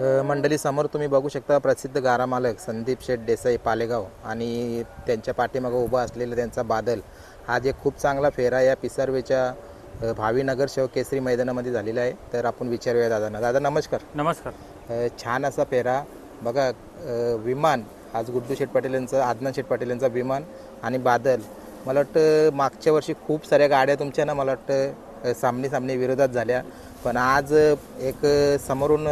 मंडळी समोर तुम्ही बघू शकता प्रसिद्ध गारा मालक संदीप शेठ देसाई पालेगाव आणि त्यांच्या पाठीमागं उभा असलेला त्यांचा बादल आज एक खूप चांगला फेरा या पिसारवेच्या अ, भावी नगरसेवक केसरी मैदानामध्ये झालेला आहे. तर आपण विचारूया दादांना. दादा नमस्कार. नमस्कार. छान असा फेरा. बघा विमान आज गुड्डू शेठ पाटील यांचं आदनान शेठ पाटील यांचा विमान आणि बादल. मला वाटतं मागच्या वर्षी खूप साऱ्या गाड्या तुमच्या ना मला वाटतं सामने सामने विरोधात झाल्या. पण आज एक समोरून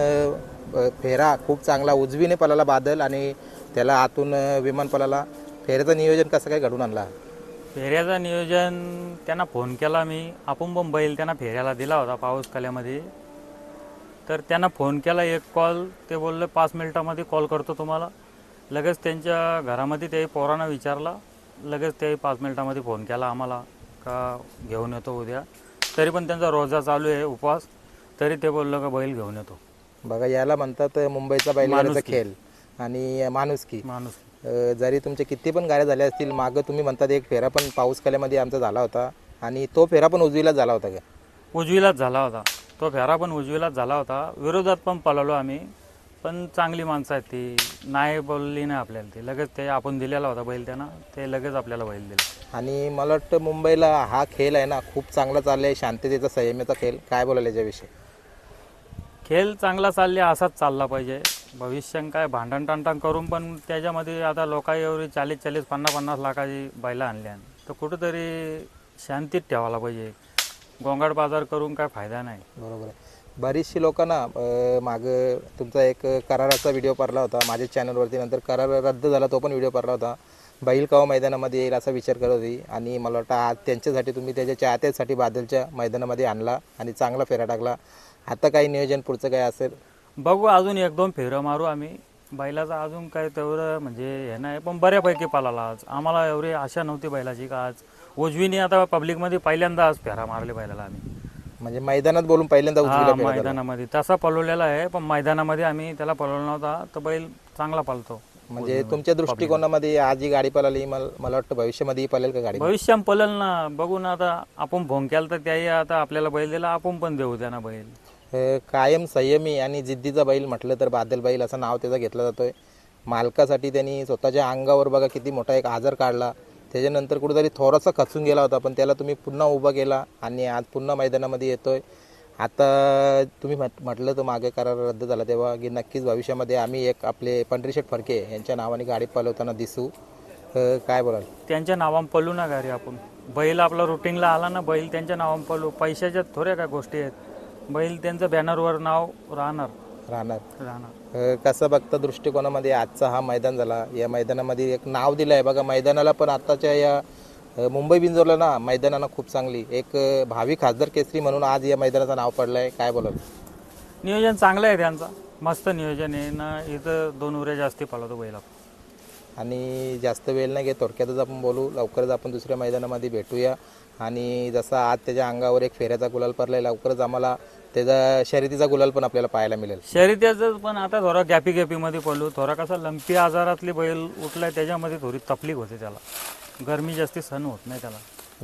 फेरा खूप चांगला उजवीने पलाला बादल आणि त्याला आतून विमान पलाला फेऱ्याचं नियोजन कसं काय घडून आणला? फेऱ्याचं नियोजन त्यांना फोन केला मी. आपण पण बैल त्यांना फेऱ्याला दिला होता पाऊस कल्यामध्ये. तर त्यांना फोन केला एक कॉल ते बोलले पाच मिनिटामध्ये कॉल करतो तुम्हाला. लगेच त्यांच्या घरामध्ये ते पोरांना विचारला. लगेच ते पाच मिनिटामध्ये फोन केला आम्हाला का घेऊन येतो उद्या? तरी पण त्यांचा रोजा चालू आहे उपवास. तरी ते बोललं का बैल घेऊन येतो. बघा याला म्हणतात मुंबईचा बैलगाड्याचा. खेळ आणि माणुसकी. माणूस अ, जरी तुमचे किती पण गाड्या झाल्या असतील मागं तुम्ही म्हणतात एक फेरा पण पाऊस कल्यामध्ये आमचा झाला होता आणि तो फेरा पण उजवीला झाला होता का? उजवीलाच झाला होता. तो फेरा पण उजवीलाच झाला होता. विरोधात पण पळालो आम्ही पण चांगली माणसं आहेत ती. नाही बोलली नाही आपल्याला ती. लगेच ते आपण दिलेला होता बैल त्यांना ते लगेच आपल्याला बैल दिला. आणि मला वाटतं मुंबईला हा खेळ आहे ना खूप चांगला चाललाय. शांततेचा संयमाचा खेळ. काय बोलायला याच्याविषयी? खेळ चांगला चालले असाच चालला पाहिजे. भविष्यात काय भांडण टांटण करून पण त्याच्यामध्ये आता लोका एवढी चाळीस चाळीस पन्नास पन्नास लाखाची बैलं आणल्या तर कुठंतरी शांतीत ठेवायला पाहिजे. गोंगाट बाजार करून काय फायदा नाही. बरोबर आहे. बरीचशी लोकांना ना मागं तुमचा एक कराराचा व्हिडिओ पारला होता. माझ्या चॅनलवरती नंतर करार रद्द झाला तो पण व्हिडिओ पारला होता. बैल कवा मैदानामध्ये येईल असा विचार करत होती. आणि मला वाटतं आज त्यांच्यासाठी तुम्ही त्याच्या चाहत्यासाठी बादलच्या मैदानामध्ये आणला आणि चांगला फेरा टाकला. आता काही नियोजन पुढचं काय असेल? बघू अजून एक दोन फेरं मारू आम्ही. बैलाचं अजून काय तेवढं म्हणजे हे नाही पण बऱ्यापैकी पालाला आज. आम्हाला एवढी आशा नव्हती बैलाची का आज. उजवीने आता पब्लिकमध्ये पहिल्यांदा आज फेरा मारले बैलाला आम्ही. म्हणजे मैदानात बोलून पहिल्यांदा हा फेरा. मैदानामध्ये. तसा पळवलेला आहे पण मैदानामध्ये आम्ही त्याला पळवला नव्हता. तर बैल चांगला पळतो म्हणजे तुमच्या दृष्टिकोनामध्ये आज ही गाडी पळाली मला मला वाटतं भविष्यामध्ये ही पळेल का गाडी? भविष्यात पळल ना. बघू ना आता आपण केला तर त्याही आता आपल्याला बैल दिला आपण पण देऊ त्यांना बैल. कायम संयमी आणि जिद्दीचा बैल म्हटलं तर बादल बैल असं नाव त्याचं घेतलं जातोय. मालकासाठी त्यांनी स्वतःच्या अंगावर बघा किती मोठा एक आजार काढला. त्याच्यानंतर कुठेतरी थोडासा खचून गेला होता पण त्याला तुम्ही पुन्हा उभा केला आणि आज पुन्हा मैदानामध्ये येतोय. आता तुम्ही म्हट- म्हटलं तर मागे करार रद्द झाला तेव्हा की नक्कीच भविष्यामध्ये आम्ही एक आपले पंढरीशेठ फडके यांच्या नावाने गाडी पळवताना दिसू. काय बोलाल? त्यांच्या नावान पळू ना गाडी आपण. बैल आपला रुटीनला आला ना बैल त्यांच्या नावान पळू पैशाच्या थोड्या काय गोष्टी आहेत. बैल त्यांचं बॅनरवर नाव राहणार. राहणार. राहणार. अ, कसं बघता दृष्टिकोनामध्ये आजचा हा मैदान झाला. या मैदानामध्ये एक नाव दिलं आहे बघा मैदानाला पण आत्ताच्या या अ, मुंबई बिंजोरला ना मैदानाला खूप चांगली. एक अ, भावी खासदार केसरी म्हणून आज या मैदानाचं नाव पडलं आहे काय बोलाल? नियोजन चांगलं आहे त्यांचा. मस्त नियोजन आहे. ना इथं दोन उऱ्या जास्ती पळवतो बैल. आणि जास्त वेळ नाही घेत. थोडक्यातच आपण बोलू. लवकरच आपण दुसऱ्या मैदानामध्ये भेटूया. आणि जसा आज त्याच्या अंगावर एक फेऱ्याचा गुलाल पडला आहे लवकरच आम्हाला त्याचा शर्यतीचा गुलाल पण आपल्याला पाहायला मिळेल. शर्यतीचं पण आता थोडा गॅपी गॅपीमध्ये पडलो. थोडा कसा लंपी आजारातली बैल उठलाय त्याच्यामध्ये थोडी तकलीफ होते त्याला. गरमी जास्ती सहन होत नाही त्याला.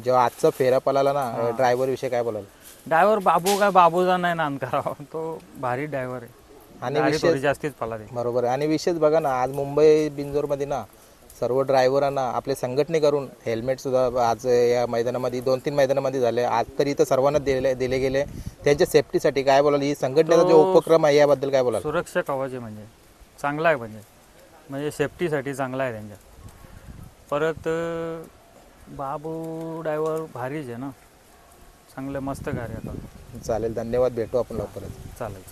जेव्हा आजचा फेरा पळाला ना ड्रायव्हर विषयी काय बोलाल? ड्रायव्हर बाबू काय बाबूचा नाही नान करावा तो भारी ड्रायव्हर आहे. आणि गाडी थोडी जास्तीच ते बरोबर आहे. आणि विशेष बघा ना आज मुंबई बिंजोरमध्ये ना सर्व ड्रायव्हरांना आपले संघटने करून हेल्मेट सुद्धा आज या मैदानामध्ये दोन तीन मैदानामध्ये झाले. आज तर इथं सर्वांना दिले दिले गेले. त्यांच्या सेफ्टीसाठी काय बोलाल? ही संघटनेचा जो उपक्रम आहे याबद्दल काय बोलाल? सुरक्षा कवच आहे म्हणजे. चांगला आहे म्हणजे. म्हणजे सेफ्टीसाठी चांगला आहे त्यांच्या. परत बाबू ड्रायव्हर भारीच आहे ना. चांगलं मस्त कार्य चालेल धन्यवाद. भेटू आपण लवकरच. चालेल.